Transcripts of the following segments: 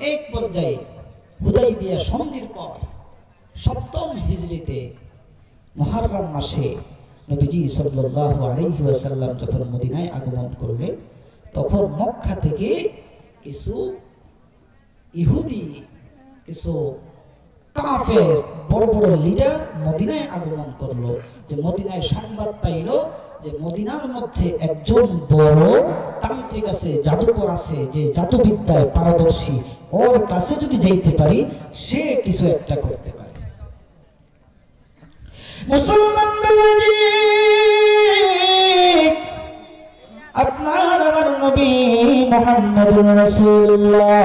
এক পর্যায়ে হুদাই বিয়া সন্ধির পর সপ্তম হিজড়িতে মহারবার মাসে নবীজি সাল্লাহ ওয়াসাল্লাম যখন মদিনায় আগমন করলে তখন মক্কা থেকে কিছু ইহুদি, কিছু কাফের বড় বড় লিডার মদিনায় আগমন করল। যে মদিনায় সংবাদ পাইল যে মদিনার মধ্যে একজন বড় তান্ত্রিক আছে, জাদুকর আছে, যে জাদুবিদ্যায় পারদর্শী। ওর কাছে যদি যাইতে পারি, সে কিছু একটা করতে পারে। মুসলমান আপনার আমার নবী মুহাম্মদুর রাসূলুল্লাহ।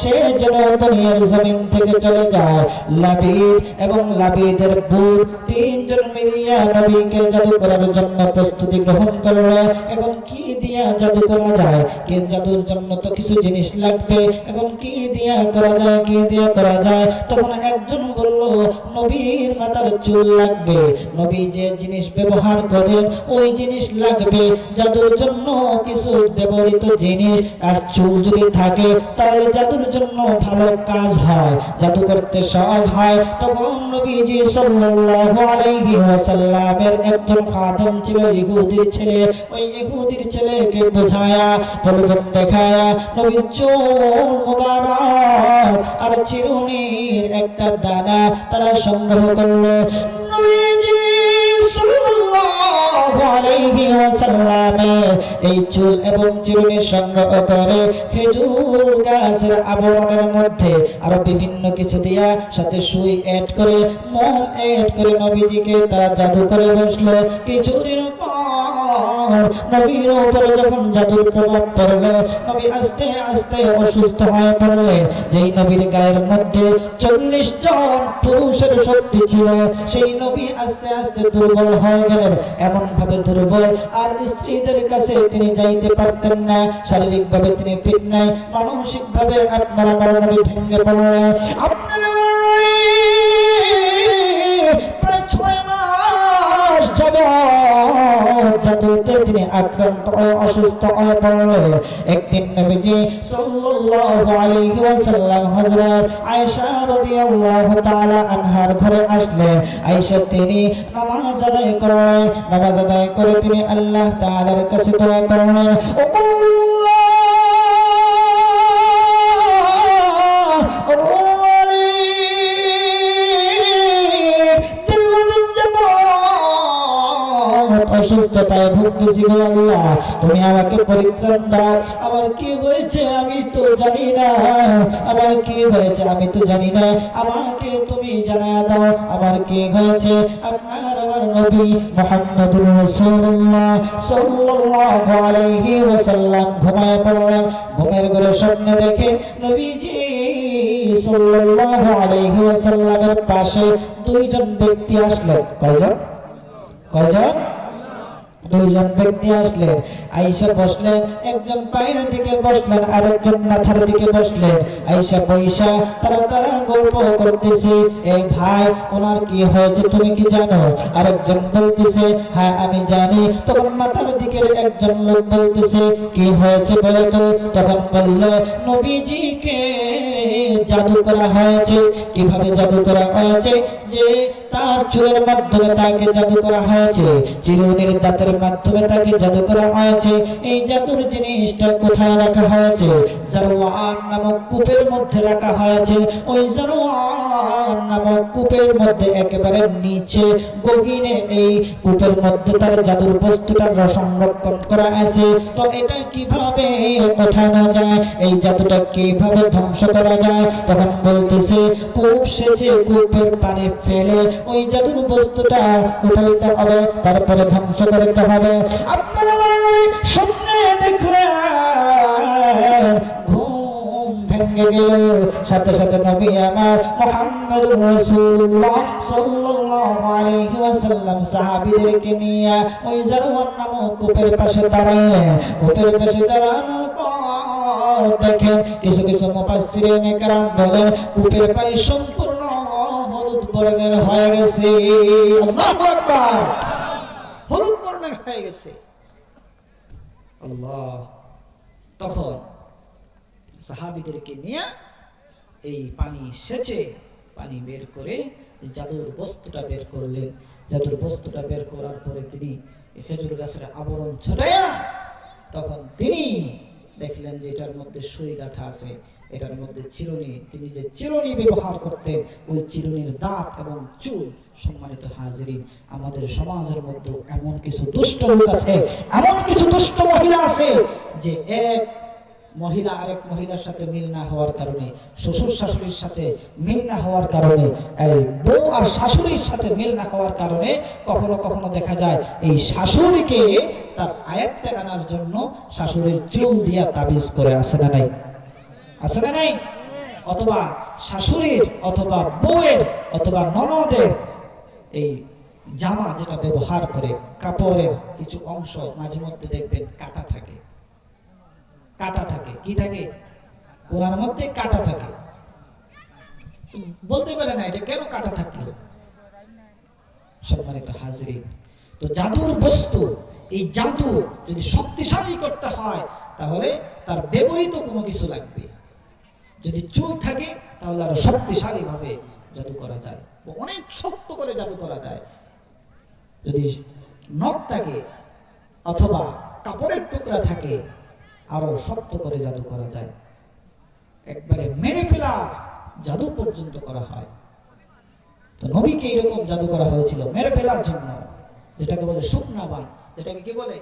সে যেন দুনিয়ার জমিন থেকে চলে যায়। লাবিদ এবং লাবিদের বুর তিনজন মিলিয়া নবীকে জাদু করার জন্য প্রস্তুতি গ্রহণ করল। এখন কি দিয়া জাদু করা যায়? কি জাদুর জন্য তো কিছু জিনিস লাগবে? এখন কি দিয়া করা যায়? কি দিয়া করা যায়? তখন একজন বলল, নবীর মাথার চুল লাগবে। নবী যে জিনিস ব্যবহার করেন, ওই জিনিস লাগবে। জাদুর জন্য কিছু ব্যবহৃত জিনিস আর চুল যদি থাকে, তাহলে জাদুর জন্য ভালো কাজ হয় জাদু করতে সহজ হয়। তখন নবীজি সাল্লাল্লাহু আলাইহি ওয়াসাল্লামের একজন খাদেম ছিল, ইহুদির ছেলে। ওই ইহুদির ছেলেকে বোঝায়া প্রলোভন দেখায়া, নবীর চোর মুবারক আর চিরুনির একটা দানা তারা সংগ্রহ করল। নবীজি এই চুল এবং চিরুনি সংগ্রহ করে খেজুর গাছের আবরণের মধ্যে আরও বিভিন্ন কিছু দিয়া সাথে সুই অ্যাড করে, মোম অ্যাড করে নবীজিকে তারা জাদু করে বসল। কিছুদিন পর নবীর উপরে যখন জাদুর প্রভাব পড়ল নবী আস্তে আস্তে অসুস্থ হয়ে পড়লেন যেই নবীর গায়ের মধ্যে চল্লিশ জন পুরুষের শক্তি ছিল, সেই নবী আস্তে আস্তে দুর্বল হয়ে গেলেন। এমন ভাবে দুর্বল আর স্ত্রীদের কাছে তিনি যাইতে পারতেন না। শারীরিক ভাবে তিনি ফিট নাই মানসিক ভাবে নবী ভেঙে পড়লেন। আপনারা জাদুতে তিনি আক্রান্ত হয়ে অসুস্থ হয়ে পড়লেন একদিন নবীজি সাল্লাল্লাহু আলাইহি ওয়াসাল্লাম হযরত আয়েশা রাদিয়াল্লাহু তাআলা আনহার ঘরে আসলেন। আয়েশা তিনি নামাজ আদায় নামাজ আদায় করে তিনি আল্লাহ তাআলার কাছে দোয়া করলেন। ও অসুস্থতায় ভুগতেছি আল্লাহ। তুমি আমাকে পরিত্রাণ দাও। আমার কি হয়েছে আমি তো জানি না। আমার কি হয়েছে আমি তো জানি না। আমাকে তুমি জানায় দাও। আমার কি হয়েছে? আপনার আমার নবী মুহাম্মদুর রাসূলুল্লাহ সাল্লাল্লাহু আলাইহি ওয়াসাল্লাম ঘুমায় পড়লেন। ঘুমের ঘরে স্বপ্নে দেখে নবীজি সাল্লাল্লাহু আলাইহি ওয়াসাল্লামের পাশে দুইজন ব্যক্তি আসলো। কয়জন? কয়জন? দুইজন ব্যক্তি আসলেন আইসা বসলেন একজন পায়ের দিকে বসলেন আর একজন মাথার দিকে বসলেন আইসা পয়সা তারা তারা গল্প করতেছে। এই ভাই, ওনার কি হয়েছে তুমি কি জানো? আরেকজন বলতেছে হ্যাঁ আমি জানি। তখন মাথার দিকে একজন লোক বলতেছে, কি হয়েছে বলে তো? তখন বলল, নবীজিকে জাদু করা হয়েছে। কীভাবে জাদু করা হয়েছে? যে তার চুলের মাধ্যমে তাকে জাদু করা হয়েছে। চিরুনির দাঁতের মাধ্যমে তাকে জাদু করা হয়েছে। এই জাদুর জিনিসটা কোথায় রাখা হয়েছে? জারওয়ান নামক কূপের মধ্যে রাখা হয়েছে। ওই জারওয়ান নামক কূপের মধ্যে একেবারে নিচে, গহীনে এই কূপের মধ্যে তার জাদুর বস্তুটা সংরক্ষণ করা আছে। তো এটা কীভাবে ওঠানো যায়? এই জাদুটা কীভাবে ধ্বংস করা যায়? তখন বলতেছে, কূপ সেচে কূপের পানি ফেলে ওই জাদুর বস্তুটা উঠাইতে হবে? তারপরে ধ্বংস করতে হবে। সাথে সাথে নবী আমার রাসূলুল্লাহ সাল্লাল্লাহু আলাইহি ওয়াসাল্লাম সাহাবীদেরকে নিয়ে ওই জারওয়ান নামক কূপের পাশে দাঁড়ালেন কূপের পাশে দেখেন কিছু কিছু মুফাসসিরিন বলেন কূপের সম্পূর্ণ হলুদ বর্ণের হয়ে গেছে। আল্লাহু আকবার। হলুদ হয়ে গেছে। আল্লাহ তখন সাহাবিদেরকে নিয়ে এই পানি সেচে পানি বের করে জাদুর বস্তুটা বের করলেন। জাদুর বস্তুটা বের করার পরে তিনি খেজুর গাছের আবরণ ছটাইয়া তখন তিনি দেখলেন যে এটার মধ্যে সুই গাঁথা আছে। এটার মধ্যে চিরুনি, তিনি যে চিরুনি ব্যবহার করতেন, ওই চিরুনির দাঁত এবং চুল সম্মানিত হাজিরিন, আমাদের সমাজের মধ্যে এমন কিছু দুষ্ট লোক আছে, এমন কিছু দুষ্ট মহিলা আছে যে এক মহিলা আরেক মহিলার সাথে মিল না হওয়ার কারণে, শ্বশুর শাশুড়ির সাথে মিল না হওয়ার কারণে, এই বউ আর শাশুড়ির সাথে মিল না হওয়ার কারণে কখনো কখনো দেখা যায়, এই শাশুড়িকে তার আয়ত্তে আনার জন্য শাশুড়ির চুল দিয়া তাবিজ করে আসে না নাই? আছে না নাই? অথবা শাশুড়ির, অথবা বউয়ের, অথবা ননদের এই জামা যেটা ব্যবহার করে, কাপড়ের কিছু অংশ মাঝে মধ্যে দেখবেন কাটা থাকে। কাটা থাকে। কি থাকে? গোড়ার মধ্যে কাটা থাকে। বলতে পারে না, এটা কেন কাটা থাকল? সম্মানিত হাজিরি তো জাদুর বস্তু, এই জাদু যদি শক্তিশালী করতে হয়, তাহলে তার ব্যবহৃত কোনো কিছু লাগবে। যদি চুল থাকে, তাহলে আরও শক্তিশালী ভাবে জাদু করা যায়। অনেক শক্ত করে জাদু করা যায়। যদি নখ থাকে অথবা কাপড়ের টুকরা থাকে, আরও শক্ত করে জাদু করা যায়। একবারে মেরে ফেলা জাদু পর্যন্ত করা হয়। তো নবীকে এরকম জাদু করা হয়েছিল, মেরে ফেলার জন্য, যেটাকে বলে শুকনাবান। যেটাকে কি বলে?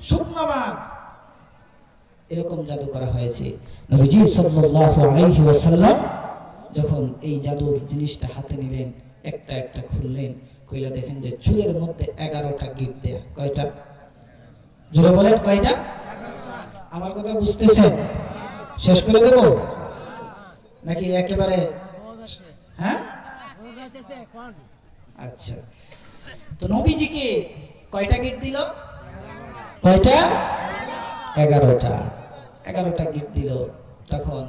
শুকনাবান। এরকম জাদু করা হয়েছে। নবীজি আলাইহি ওয়াসাল্লাম যখন এই জাদুর জিনিসটা হাতে নিলেন, একটা একটা খুললেন, কইলা দেখেন যে চুলের মধ্যে এগারোটা গিট দেয়া। কয়টা? জোরে বলেন, কয়টা? আমার কথা বুঝতেছেন? শেষ করে দেব? নাকি একেবারে হ্যাঁ? আচ্ছা। তো নবীজিকে কয়টা গিট দিল? কয়টা? এগারোটা। এগারোটা গিট দিল, তখন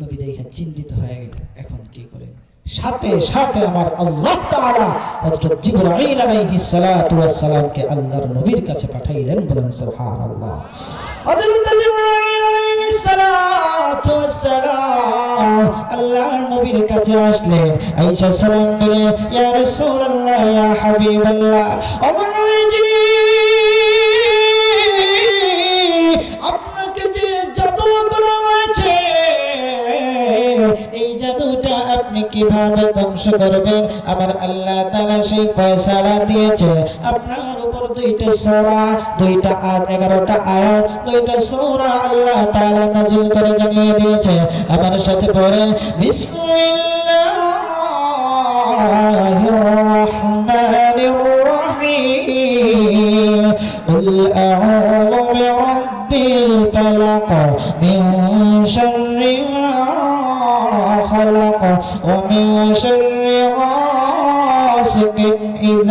নবী দেখে চিন্তিত হয়ে গেল এখন কি করে সাথে সাথে আমার আল্লাহ তাআলা হযরত জিবরাইল আলাইহিস সালাতু ওয়াস সালামকে আল্লাহর নবীর কাছে পাঠাইলেন বলেন, সুবহানাল্লাহ। হযরত জিবরাইল আলাইহিস সালাতু ওয়াস সালাম আল্লাহর নবীর কাছে আসলেন, আয়েশা সালাম দিলেন ইয়া রাসূলুল্লাহ, ইয়া হাবিবাল্লাহ কীভাবে ধ্বংস করবে? আমার আল্লাহ তালা সেই ফয়সালা দিয়েছে। আপনার উপর দুইটা সোরা, দুইটা আয়াত 11টা আয়াত, দুইটা সোরা আল্লাহ তালা নাযিল করে জানিয়ে দিয়েছে। আমার সাথে পরে বিসমিল্লাহির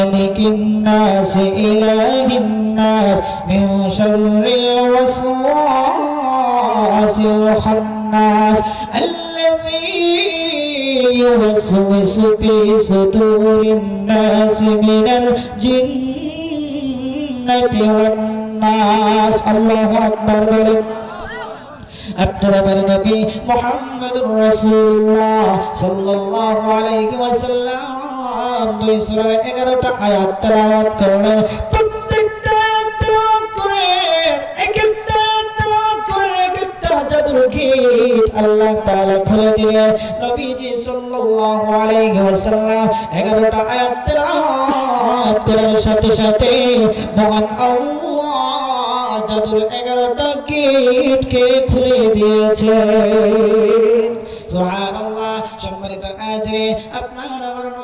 ملك الناس إله الناس من شر الوسواس الخناس الذي يوسوس في صدور الناس من الجنة والناس الله أكبر বলেন আপনারা বলেন নবী মুহাম্মদুর রাসূলুল্লাহ সাল্লাল্লাহু আলাইহি ওয়াসাল্লাম দুই সূরা 11টা আয়াত তেলাওয়াত করলেন প্রত্যেকটা তেলাওয়াত করে এক একটা তেলাওয়াত করে এক একটা জাদুর গেট আল্লাহ তাআলা খুলে দিলেন। নবীজি সাল্লাল্লাহু আলাইহি ওয়াসাল্লাম 11টা আয়াত তেলাওয়াত করার সাথে সাথে মহান আল্লাহ জাদুর 11টা গেটকে খুলে দিয়েছে সুবহানাল্লাহ, সম্মানিত আজরে আপনার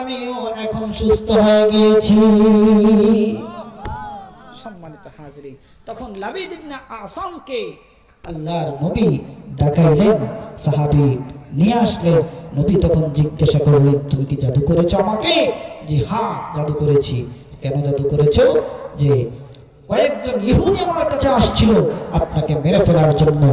আমিও এখন সুস্থ হয়ে গিয়েছি। সম্মানিত হাজরি তখন লাবিদ ইবনে আসামকে আল্লাহর নবী ডাকাইলেন, সাহাবী নিয়ে আসলেন। নবী তখন জিজ্ঞাসা করলেন, তুমি কি জাদু করেছ আমাকে? যে হ্যাঁ জাদু করেছি। কেন জাদু করেছ? যে কয়েকজন ইহুদি আমার কাছে আসছিল আপনাকে মেরে ফেলার জন্য।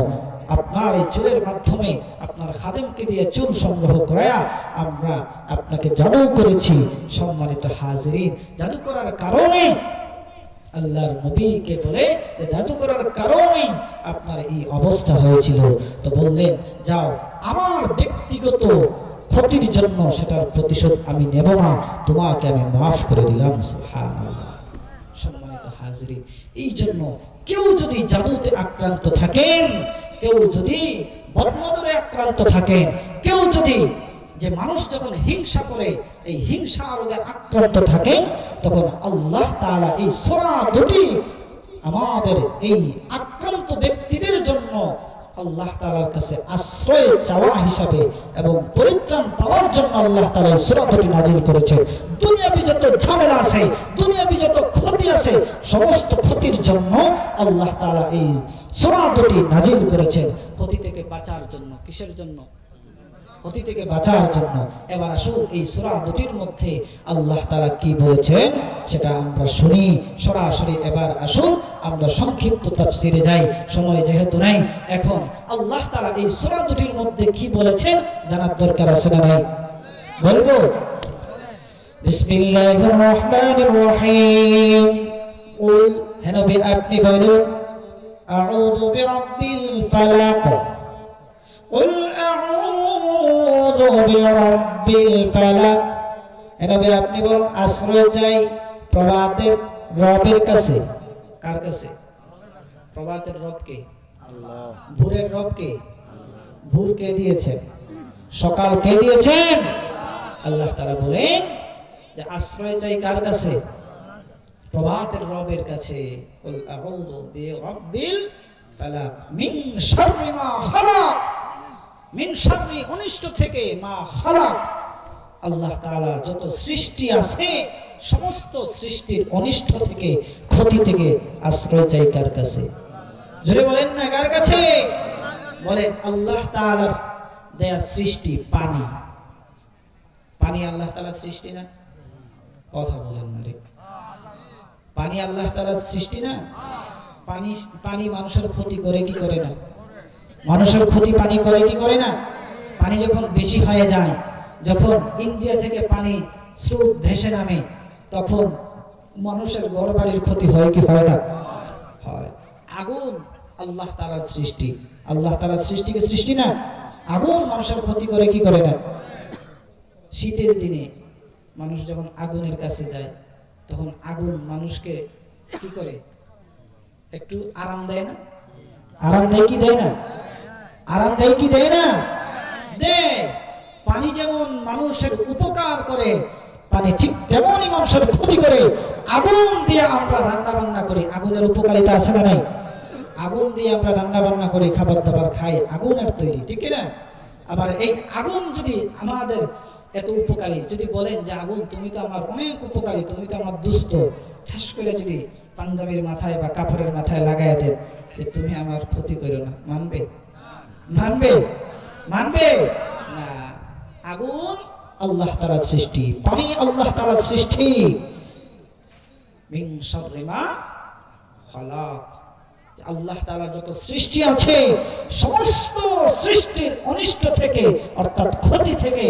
আপনার এই চুলের মাধ্যমে আপনার খাদেমকে দিয়ে চুল সংগ্রহ করায়া আমরা আপনাকে জাদু করেছি, সম্মানিত হাজিরিন। জাদু করার কারণে আল্লাহর নবীকে বলে যে জাদু করার কারণে আপনার এই অবস্থা হয়েছিল। তো বললেন, যাও, আমার ব্যক্তিগত ক্ষতির জন্য সেটার প্রতিশোধ আমি নেব না, তোমাকে আমি মাফ করে দিলাম। সম্মানিত হাজরি এই জন্য কেউ যদি জাদুতে আক্রান্ত থাকেন কেউ যদি বদমদরে আক্রান্ত থাকে, কেউ যদি যে মানুষ যখন হিংসা করে, এই হিংসা রোগে আক্রান্ত থাকে, তখন আল্লাহ তারা এই সোনা দুটি আমাদের এই আক্রান্ত ব্যক্তিদের জন্য আল্লাহ তালার কাছে আশ্রয় চাওয়া হিসাবে এবং পরিত্রাণ পাওয়ার জন্য আল্লাহ তালা এই সূরা দুটি নাজিল করেছেন। দুনিয়াবি যত ঝামেলা আছে, দুনিয়াবি যত ক্ষতি আছে, সমস্ত ক্ষতির জন্য আল্লাহ তালা এই সূরা দুটি নাজিল করেছেন। ক্ষতি থেকে বাঁচার জন্য, কিসের জন্য? ক্ষতি থেকে বাঁচার জন্য এবার আসুন এই সূরা দুটির মধ্যে আল্লাহ তাআলা কি বলেছেন সেটা আমরা শুনি সরাসরি এবার আসুন আমরা সংক্ষিপ্ত তাফসিরে যাই সময় যেহেতু নাই এখন আল্লাহ তাআলা এই সূরা দুটির মধ্যে কি বলেছেন জানার দরকার আছে না নাই বলবো বিসমিল্লাহির রহমানির রহিম কুল হে নবী আপনি বলুন আউযু বিরাব্বিল ফালাক قل أعوذ برب الفلق নবী আপনি বলুন আশ্রয় চাই প্রভাতের রবের কাছে। কার কাছে? প্রভাতের রবকে। ভোরের রবকে। ভোর কে দিয়েছেন? সকাল কে দিয়েছেন? আল্লাহ তাআলা বলেন যে আশ্রয় চাই কার কাছে? প্রভাতের রবের কাছে। কুল আউযু বিরাব্বিল ফালাক মিন শাররি খালাক। মিন শাররি অনিষ্ট থেকে মা খালাক। আল্লাহ তাআলা যত সৃষ্টি আছে, সমস্ত সৃষ্টির অনিষ্ট থেকে, ক্ষতি থেকে আশ্রয় চাই কার কাছে? জোরে বলেন না কার কাছে? বলেন আল্লাহ তাআলার দেয়া সৃষ্টি পানি। পানি আল্লাহ তাআলার সৃষ্টি না? কথা বলেন না রে। পানি আল্লাহ তাআলার সৃষ্টি না? পানি পানি মানুষের ক্ষতি করে কি করে না? মানুষের ক্ষতি পানি করে কি করে না? পানি যখন বেশি হয়ে যায়, যখন ইন্ডিয়া থেকে পানি স্রোত ভেসে নামে, তখন মানুষের ঘর বাড়ির ক্ষতি হয় কি হয় না? হয়। আগুন আল্লাহ তালার সৃষ্টি। আল্লাহ তালার সৃষ্টিকে সৃষ্টি না? আগুন মানুষের ক্ষতি করে কি করে না? শীতের দিনে মানুষ যখন আগুনের কাছে যায়, তখন আগুন মানুষকে কি করে? একটু আরাম দেয় না? আরাম দেয় কি দেয় না? আরাম দেয় কি দেয় না? দেয়। পানি যেমন মানুষের উপকার করে, পানি ঠিক তেমনই মানুষের ক্ষতি করে। আগুন দিয়ে আমরা রান্না বান্না করি। আগুনের উপকারিতা আছে না নাই? আগুন দিয়ে আমরা রান্না বান্না করি খাবার দাবার খাই, আগুনের তৈরি, ঠিক না? আবার এই আগুন যদি আমাদের এত উপকারী, যদি বলেন যে, আগুন, তুমি তো আমার অনেক উপকারী, তুমি তো আমার দুস্থ ঠাস করে যদি পাঞ্জাবির মাথায় বা কাপড়ের মাথায় লাগাই দেন তুমি আমার ক্ষতি করো না। মানবে? মানবে মানবে না আগুন আল্লাহ তাআলার সৃষ্টি পানি আল্লাহ তাআলার সৃষ্টি মিন শাররি মা খালাক যে আল্লাহ তাআলার যত সৃষ্টি আছে সমস্ত সৃষ্টির অনিষ্ট থেকে অর্থাৎ ক্ষতি থেকে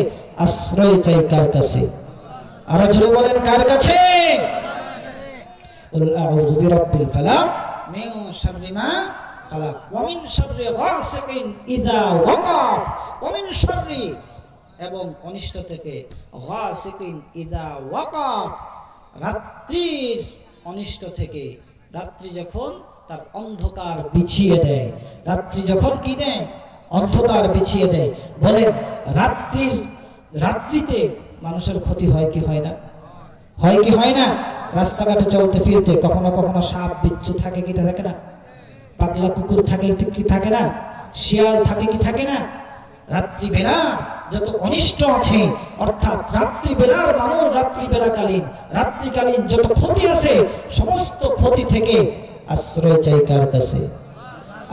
আশ্রয় চাই কার কাছে আরো জোরে বলেন কার কাছে قل أعوذ برب الفلق من شر ما খালাক ওমিন শাররি গাসিকিন ইদা ওয়াকাব। ওমিন শাররি এবং অনিষ্ট থেকে গাসিকিন ইদা ওয়াকাব। রাত্রির অনিষ্ট থেকে রাত্রি যখন তার অন্ধকার বিছিয়ে দেয়, রাত্রি যখন কি দেয়? অন্ধকার বিছিয়ে দেয়। বলেন, রাত্রির, রাত্রিতে মানুষের ক্ষতি হয় কি হয় না? হয় কি হয় না? রাস্তাঘাটে চলতে ফিরতে কখনো কখনো সাপ বিচ্ছু থাকে কি দেখে না? পাগলা কুকুর থাকে কি থাকে না? শিয়াল থাকে কি থাকে না? রাত্রিবেলা যত অনিষ্ট আছে, অর্থাৎ রাত্রিবেলার মানুষ রাত্রিবেলাকালীন, রাত্রিকালীন যত ক্ষতি আছে, সমস্ত ক্ষতি থেকে আশ্রয় চাই কার কাছে?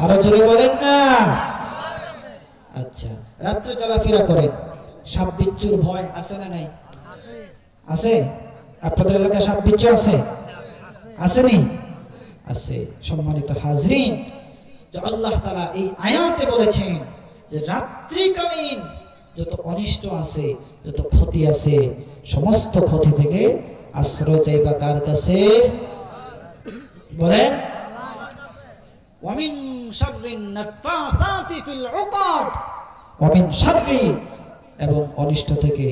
আরও জোরে বলেন না। আচ্ছা রাত্রে চলাফেরা করেন। সাপ বিচ্ছুর ভয় আছে না নাই? আছে? আপনাদের এলাকায় সাপ বিচ্ছু আছে? আসেনি? আছে সম্মানিত হাজরিন, যে আল্লাহ তারা এই আয়াতে বলেছেন যে রাত্রিকালীন যত অনিষ্ট আছে, যত ক্ষতি আছে, সমস্ত ক্ষতি থেকে আশ্রয় চাইবা কার কাছে? বলেন। ওয়ামিন শাররিন এবং অনিষ্ট থেকে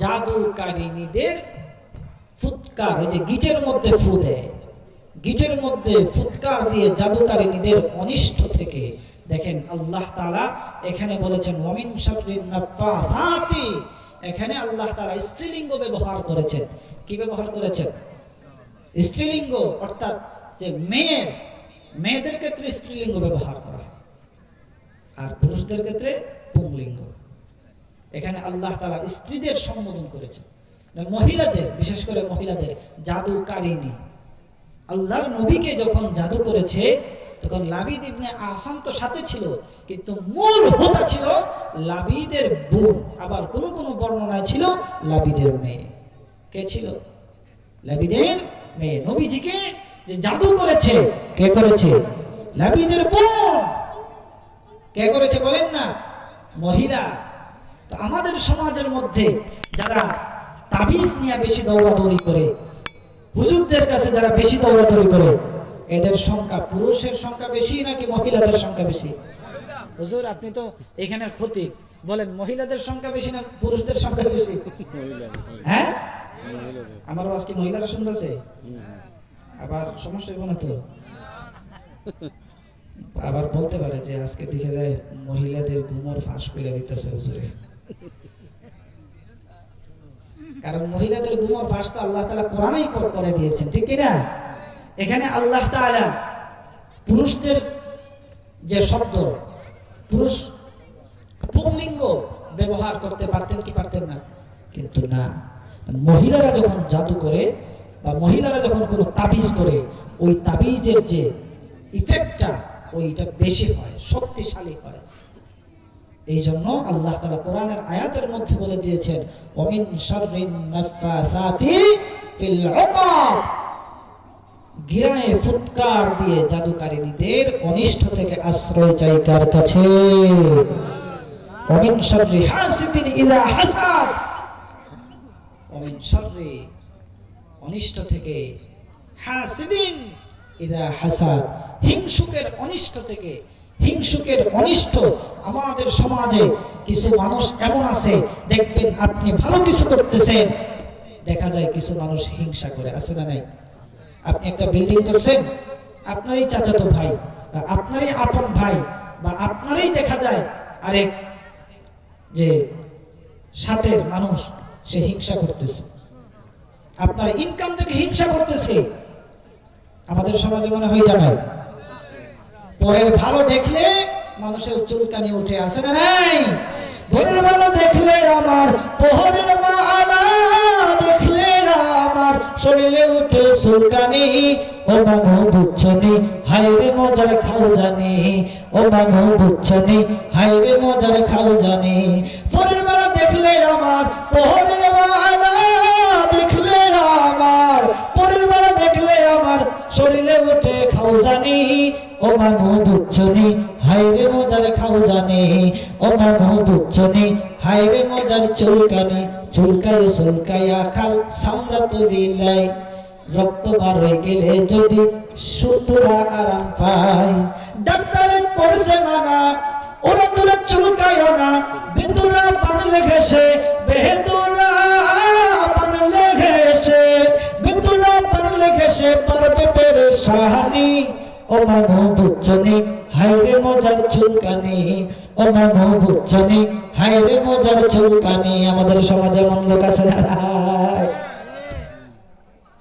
জাদুকারিনীদের ফুৎকার, ওই যে গিটের মধ্যে ফু দেয়। গিটের মধ্যে ফুৎকার দিয়ে জাদুকারিনীদের অনিষ্ট থেকে দেখেন আল্লাহ তাআলা এখানে বলেছেন শাররিন নাফাসাতি এখানে আল্লাহ তাআলা স্ত্রীলিঙ্গ ব্যবহার করেছেন। কি ব্যবহার করেছেন? স্ত্রীলিঙ্গ, অর্থাৎ যে মেয়ের, মেয়েদের ক্ষেত্রে স্ত্রীলিঙ্গ ব্যবহার করা হয়, আর পুরুষদের ক্ষেত্রে পুংলিঙ্গ। এখানে আল্লাহ তাআলা স্ত্রীদের সম্বোধন করেছেন। মহিলাদের, বিশেষ করে মহিলাদের জাদুকারিনী আল্লাহর নবীকে যখন জাদু করেছে, তখন লাবিদ ইবনে আসাম তো সাথে ছিল, কিন্তু মূল হোতা ছিল লাবিদের বোন। আবার কোন কোন বর্ণনায় ছিল লাবিদের মেয়ে। কে ছিল? লাবিদের মেয়ে। নবীজিকে যে জাদু করেছে, কে করেছে? লাবিদের বোন। কে করেছে বলেন না? মহিলা। তো আমাদের সমাজের মধ্যে যারা তাবিজ নিয়ে বেশি দৌড়াদৌড়ি করে, হুজুরদের কাছে যারা বেশি দৌড়াদৌড়ি করে, এদের সংখ্যা, পুরুষের সংখ্যা বেশি নাকি মহিলাদের সংখ্যা বেশি? হুজুর, আপনি তো এখানের ক্ষতি। বলেন, মহিলাদের সংখ্যা বেশি না পুরুষদের সংখ্যা বেশি? হ্যাঁ? আমার আওয়াজ কি মহিলারা শুনতেছে? আবার সমস্যা হইব না তো? আবার বলতে পারে যে আজকে দেখে যায় মহিলাদের ঘুমর ফাঁস করে দিতেছে হুজুরে। কারণ মহিলাদের ঘুমর ফাঁস তো আল্লাহ তালা কোরআনেই করে দিয়েছেন, ঠিক কি না এখানে আল্লাহ তাআলা পুরুষদের যে শব্দ, পুরুষ পুংলিঙ্গ ব্যবহার করতে পারতেন কি পারতেন না? কিন্তু না। মহিলারা যখন জাদু করে বা মহিলারা যখন কোনো তাবিজ করে, ওই তাবিজের যে ইফেক্টটা ওইটা বেশি হয়, শক্তিশালী হয়। এই জন্য আল্লাহ তাআলা কোরআনের আয়াতের মধ্যে বলে দিয়েছেন অমিন গিরায়ে ফুৎকার দিয়ে জাদুকারিনীদের অনিষ্ট থেকে আশ্রয় চাই কার কাছে? ওমিন শাররি হাসিদিন ইযা হাসাদ ওমিন শাররি অনিষ্ট থেকে হাসিদিন ইদা হাসাদ হিংসুকের অনিষ্ট থেকে হিংসুকের অনিষ্ট আমাদের সমাজে, কিছু মানুষ এমন আছে, দেখবেন আপনি ভালো কিছু করতেছেন। দেখা যায় কিছু মানুষ হিংসা করে, আছে না নাই? আপনি একটা বিল্ডিং করছেন, আপনারই চাচাতো ভাই, বা আপনারই আপন ভাই, বা আপনারই দেখা যায় আরেক যে সাথের মানুষ, সে হিংসা করতেছে। আপনার ইনকাম থেকে হিংসা করতেছে। আমাদের সমাজে মনে হয় জানায় পরের ভালো দেখলে মানুষের চুলকানি উঠে আসে না নাই? পরের ভালো দেখলে আমার পোহরের মালা, দেখলে আমার শরীরে উঠে চুলকানি ও মামু বুঝছনি হাইরে মজার খাও জানি ও মামু বুঝছনি হাইরে মজার খাও জানি পরের বেলা দেখলে আমার পোহরের মালা, দেখলে আমার পরের বেলা দেখলে আমার শরীর ও মামু বুঝছনি হাইরে মজার খাও জানে ও মামু বুঝছনি হাইরে মজার চুলকানি। চুলকায় চুলকাইয়া খাল সামরা তো দিলাই। রক্ত বার হয়ে গেলে যদি সুতরা আরাম পায় ডাক্তার করছে মানা, ওরা তোরা চুলকায় না। বেতুরা বানলে ঘেসে বেহেতুরা বানলে ঘেসে বেতুরা বানলে ঘেসে পারবে পেরে সাহানি। ও মামু বুঝছনি হাইরে মজার চুলকানি। ও মামু বুঝছনি হাইরে মজার চুলকানি। আমাদের সমাজে এমন লোক আছে?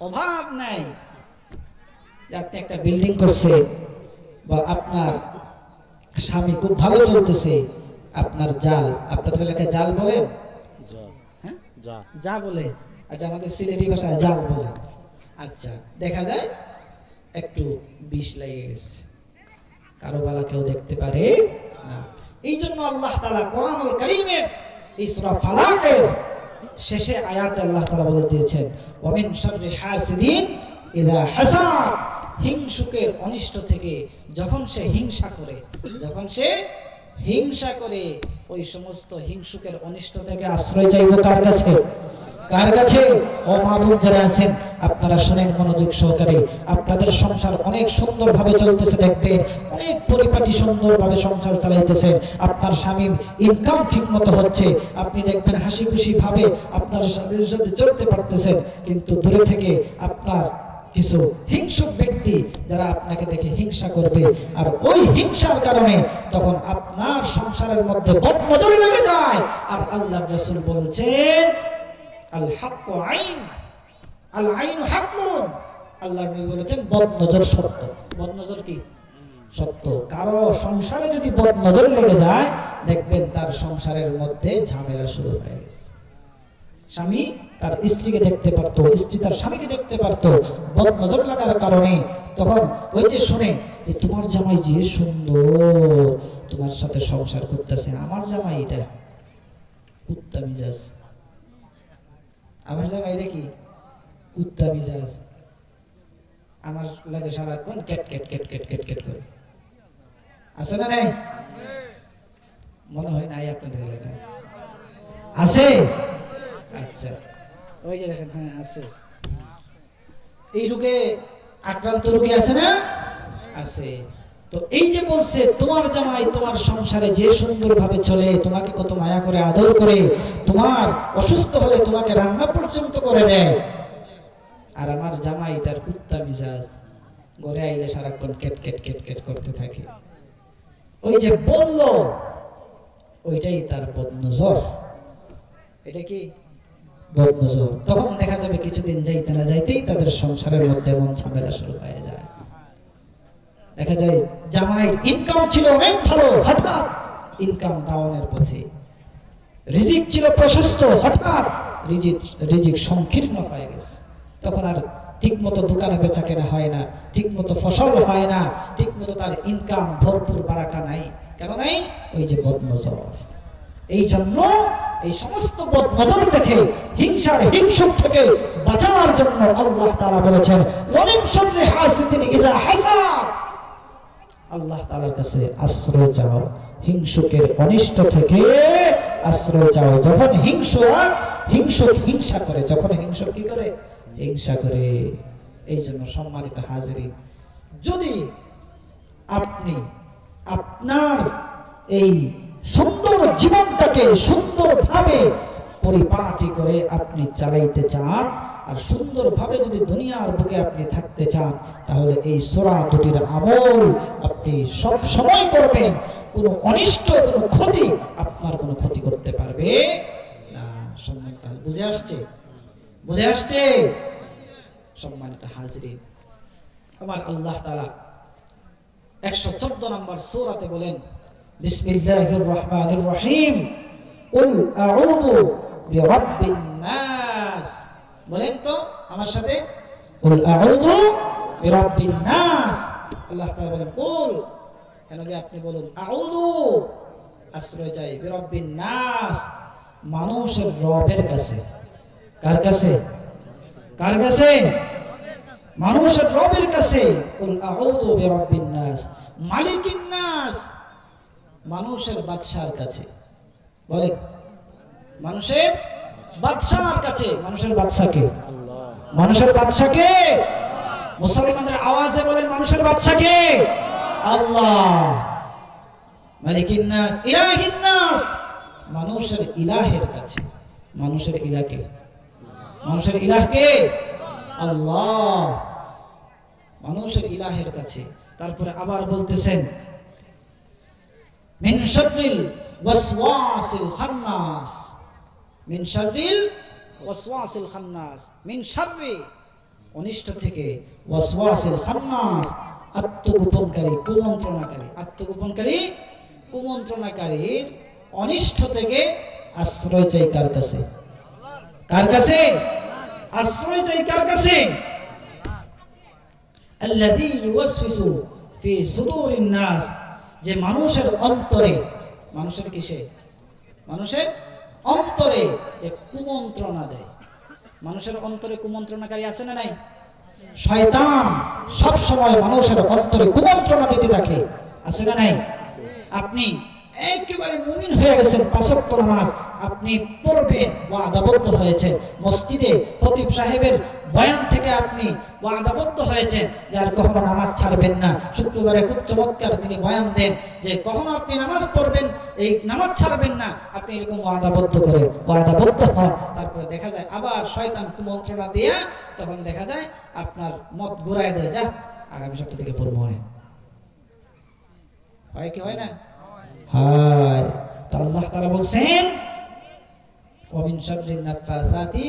অভাব নাই। আপনি একটা বিল্ডিং করছে বা আপনার স্বামী খুব ভালো চলতেছে আপনার জাল আপনাদের এলাকায় জাল বলেন? হ্যাঁ? যা বলে। আচ্ছা আমাদের সিলেটি ভাষায় জাল বলে। আচ্ছা দেখা যায় একটু বিষ লেগে গেছে। কারও বেলা কেউ দেখতে পারে না। এই জন্য আল্লাহ তালা কোরআনুল কারিমের এই ফালাকের শেষে আয়াতে আল্লাহ তালা বলে দিয়েছেন ওমিন শাররি হাসিদিন ইদা হাসাদ হিংসুকের অনিষ্ট থেকে যখন সে হিংসা করে, যখন সে হিংসা করে, ওই সমস্ত হিংসুকের অনিষ্ট থেকে আশ্রয় চাইব কার কাছে। কার কাছে? ও মাহবুব যারা আছেন, আপনারা শুনেন মনোযোগ সহকারে। আপনাদের সংসার অনেক সুন্দরভাবে চলতেছে দেখবে অনেক পরিপাটি সুন্দরভাবে সংসার চালাইতেছেন আপনার স্বামীর ইনকাম ঠিক মতো হচ্ছে। আপনি দেখবেন হাসি খুশি ভাবে আপনার স্বামীর সাথে চলতে পারতেছেন। কিন্তু দূরে থেকে আপনার কিছু হিংসুক ব্যক্তি যারা আপনাকে দেখে হিংসা করবে। আর ওই হিংসার কারণে তখন আপনার সংসারের মধ্যে বদনজর লেগে যায়। আর আল্লাহ রসুল বলছেন আল আইন আল আইন আল্লাহ নবী বলেছেন সত্য কি? সত্য কারও সংসারে যদি লেগে যায়, দেখবেন তার সংসারের মধ্যে ঝামেলা শুরু হয়ে গেছে। স্বামী তার স্ত্রীকে দেখতে পারতো, স্ত্রী তার স্বামীকে দেখতে পারতো বদ নজর লাগার কারণে। তখন ওই যে শুনে যে, তোমার জামাই যে সুন্দর, তোমার সাথে সংসার করতেছে, আমার জামাই এটা। কুত্তা মিজাজ। আমার জামাই এটা কি? কুত্তা মিজাজ। আমার লাগে সারাক্ষণ কেট কেট কেট কেট কেট কেট করে। আছে না নাই? মনে হয় নাই আপনাদের এলাকায়। আছে? আচ্ছা। ওই যে দেখেন হ্যাঁ আছে। এই রোগে আক্রান্ত রোগী আছে না? আছে। তো এই যে বলছে, তোমার জামাই তোমার সংসারে যে সুন্দরভাবে চলে, তোমাকে কত মায়া করে, আদর করে, তোমার অসুস্থ হলে তোমাকে রান্না পর্যন্ত করে দেয়। আর আমার জামাই তার কুত্তা মিজাজ, ঘরে আইলে সারাক্ষণ কেট কেট কেট কেট করতে থাকে। ওই যে বলল, ওইটাই তার বদনজর। এটা কি? বদনজর। তখন দেখা যাবে কিছুদিন যাইতে না যাইতেই তাদের সংসারের মধ্যে এমন ঝামেলা শুরু হয়ে যায়। দেখা যায়, জামাইয়ের ইনকাম ছিল অনেক ভালো, হঠাৎ ইনকাম ডাউনের পথে। রিজিক ছিল প্রশস্ত, হঠাৎ রিজিক রিজিক সংকীর্ণ হয়ে গেছে। তখন আর ঠিক মতো দোকানে বেচা কেনা হয় না ঠিক মতো ফসল হয় না ঠিক মতো তার ইনকাম ভরপুর বারাকা নাই। কেন নাই? ওই যে বদনজর। এই জন্য এই সমস্ত বদনজর থেকে, হিংসার হিংসুক থেকে বাঁচানোর জন্য আল্লাহ তারা বলেছেন, ওয়ামিন শাররি হাসিদিন ইযা হাসাদ। আল্লাহ তাআলার কাছে আশ্রয় চাও। হিংসুকের অনিষ্ট থেকে আশ্রয় চাও। যখন হিংসুক হিংসুক হিংসা করে। যখন হিংসুক কি করে? হিংসা করে। এই জন্য সম্মানিত হাজিরিন, যদি আপনি আপনার এই সুন্দর জীবনটাকে সুন্দরভাবে পরিপাটি করে আপনি চালাইতে চান আর সুন্দরভাবে যদি দুনিয়ার বুকে আপনি থাকতে চান, তাহলে এই সোরা দুটির আমল আপনি সব সময় করবেন। কোনো অনিষ্ট, কোনো ক্ষতি আপনার কোনো ক্ষতি করতে পারবে না। সম্মানিত। বুঝে আসছে? বুঝে আসছে? সম্মানিত হাজির আমার আল্লাহ তালা একশো চোদ্দ নম্বর সৌরাতে বলেন, বিসমিল্লাহির রহমানির রহিম। আউযু বিরাব্বিন নাস বলেন তো আমার সাথে কুল আউযু বিরাব্বিন নাস। আল্লাহ তাআলা বলেন কুল। যে আপনি বলুন আউযু। আশ্রয় চাই বিরাব্বিন নাস। মানুষের রবের কাছে। কার কাছে? কার কাছে? মানুষের রবের কাছে। কুল আউযু বিরাব্বিন নাস। মালিকিন নাস। মানুষের বাদশার কাছে। বলে মানুষের বাদশার কাছে, মানুষের বাদশাকে মানুষের বাদশাকে মুসলমানদের আওয়াজে বলেন, মানুষের বাদশাকে আল্লাহ। মালিকিন নাস ইলাহিন নাস মানুষের ইলাহের কাছে। মানুষের ইলাকে মানুষের ইলাহকে? আল্লাহ। মানুষের ইলাহের কাছে। তারপরে আবার বলতেছেন, মিন শাররিল ওয়াসওয়াসিল খান্নাস। মিন শাররিল ওয়াসওয়াসিল খান্নাস। মিন শাররি, অনিষ্ট থেকে ওয়াসওয়াসিল খান্নাস। আত্মগোপনকারী, কুমন্ত্রণাকারী, আত্মগোপনকারী কুমন্ত্রণাকারীর অনিষ্ট থেকে আশ্রয় চাই কার কাছে? কার কাছে? আশ্রয় চাই কার কাছে? আল্লাযী ইউওয়াসওয়িসু ফি সুদুরিন নাস। যে মানুষের অন্তরে, মানুষের কিসে? মানুষের অন্তরে যে কুমন্ত্রণা দেয়। মানুষের অন্তরে কুমন্ত্রণাকারী আছে না নাই? শয়তান সব সময় মানুষের অন্তরে কুমন্ত্রণা দিতে থাকে। আছে না নাই? আপনি একেবারে মুমিন হয়ে গেছেন পাঁচক্ত নামাজ। আপনি পড়বেন, ওয়াদাবদ্ধ হয়েছেন। মসজিদে খতিব সাহেবের বয়ান থেকে আপনি ওয়াদাবদ্ধ হয়েছেন যে আর কখনো নামাজ ছাড়বেন না। শুক্রবারে খুব চমৎকার তিনি বয়ান দেন যে কখনো আপনি নামাজ পড়বেন, এই নামাজ ছাড়বেন না, আপনি এরকম ওয়াদাবদ্ধ করে, ওয়াদাবদ্ধ হন। তারপরে দেখা যায় আবার শয়তান কুমন্ত্রণা দেয়া, তখন দেখা যায় আপনার মত ঘুরায় দেয়। যা আগামী সপ্তাহ থেকে পড়ব হয় হয় কি হয় না? হায়। তো আল্লাহ তারা বলছেন ওমিন শাররিন নাফাসাতি